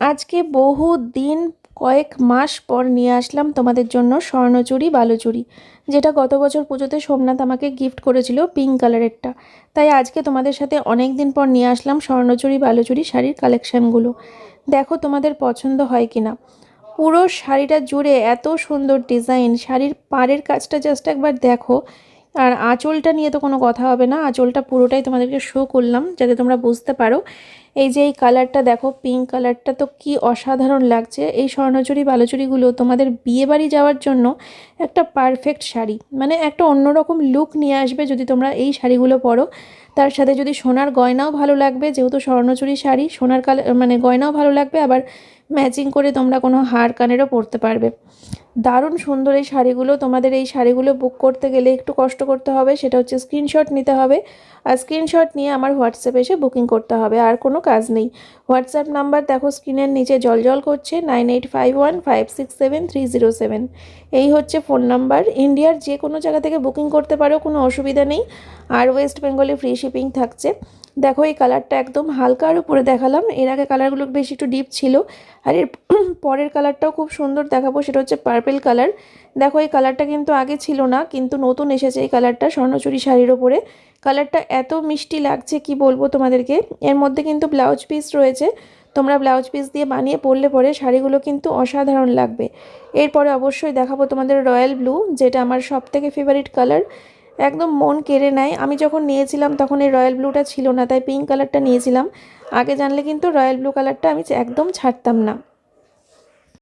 আজকে বহু দিন, কয়েক মাস পর নিয়ে আসলাম তোমাদের জন্য স্বর্ণচুরি, বালুচুরি। যেটা গত বছর পুজোতে সোমনাথ আমাকে গিফট করেছিল পিঙ্ক কালারেরটা তাই আজকে তোমাদের সাথে অনেক দিন পর নিয়ে আসলাম স্বর্ণচুরি, বালুচুরি শাড়ির কালেকশানগুলো দেখো তোমাদের পছন্দ হয় কি না পুরো শাড়িটা জুড়ে এত সুন্দর ডিজাইন শাড়ির পাড়ের কাজটা জাস্ট একবার দেখো। আর আঁচলটা নিয়ে তো কোনো কথা হবে না, আঁচলটা পুরোটাই তোমাদেরকে শো করলাম, যাতে তোমরা বুঝতে পারো। এই যে এই কালারটা দেখো পিঙ্ক কালারটা তো কি অসাধারণ লাগছে। এই স্বর্ণচুরি বালুচুরিগুলো তোমাদের বিয়ে বাড়ি যাওয়ার জন্য একটা পারফেক্ট শাড়ি। মানে একটা অন্যরকম লুক নিয়ে আসবে যদি তোমরা এই শাড়িগুলো পরো। তার সাথে যদি সোনার গয়নাও ভালো লাগবে, যেহেতু স্বর্ণচুরি শাড়ি, সোনার কালার মানে গয়নাও ভালো লাগবে, আবার ম্যাচিং করে তোমরা কোনো হার কানেরও পরতে পারবে। দারুণ সুন্দর এই শাড়িগুলো, তোমাদের এই শাড়িগুলো বুক করতে গেলে একটু কষ্ট করতে হবে, সেটা হচ্ছে স্ক্রিনশট নিতে হবে। আর স্ক্রিনশট নিয়ে আমার হোয়াটসঅ্যাপে এসে বুকিং করতে হবে। আর কোনো কাজ নেই। হোয়াটসঅ্যাপ নাম্বার দেখো স্ক্রিনের নিচে জল করছে, nine eight five one five six seven three zero seven. এই হচ্ছে ফোন নাম্বার। ইন্ডিয়ার যে কোনো জায়গা থেকে বুকিং করতে পারো, কোনো অসুবিধা নেই। আর ওয়েস্ট বেঙ্গলে ফ্রি শিপিং থাকছে। দেখো, এই কালারটা একদম হালকার উপরে দেখালাম। এর আগে কালারগুলো বেশি একটু ডিপ ছিল। আর এর পরের কালারটাও খুব সুন্দর দেখাবো, সেটা হচ্ছে পার্পেল কালার দেখো, এই কালারটা কিন্তু আগে ছিল না, কিন্তু নতুন এসেছে এই কালারটা স্বর্ণচুরি শাড়ির ওপরে। কালারটা এত মিষ্টি লাগছে, কি বলব তোমাদেরকে? এর মধ্যে কিন্তু ব্লাউজ পিস রয়েছে। তোমরা ব্লাউজ পিস দিয়ে বানিয়ে পরলে পরে শাড়িগুলো কিন্তু অসাধারণ লাগবে। এরপরে অবশ্যই দেখাবো তোমাদের রয়্যাল ব্লু, যেটা আমার সব থেকে ফেভারিট কালার একদম মন কেড়ে নেয়। আমি যখন নিয়েছিলাম তখন এই রয়্যাল ব্লুটা ছিল না, তাই পিঙ্ক কালারটা নিয়েছিলাম। আগে জানলে কিন্তু রয়্যাল ব্লু কালারটা আমি একদম ছাড়তাম না।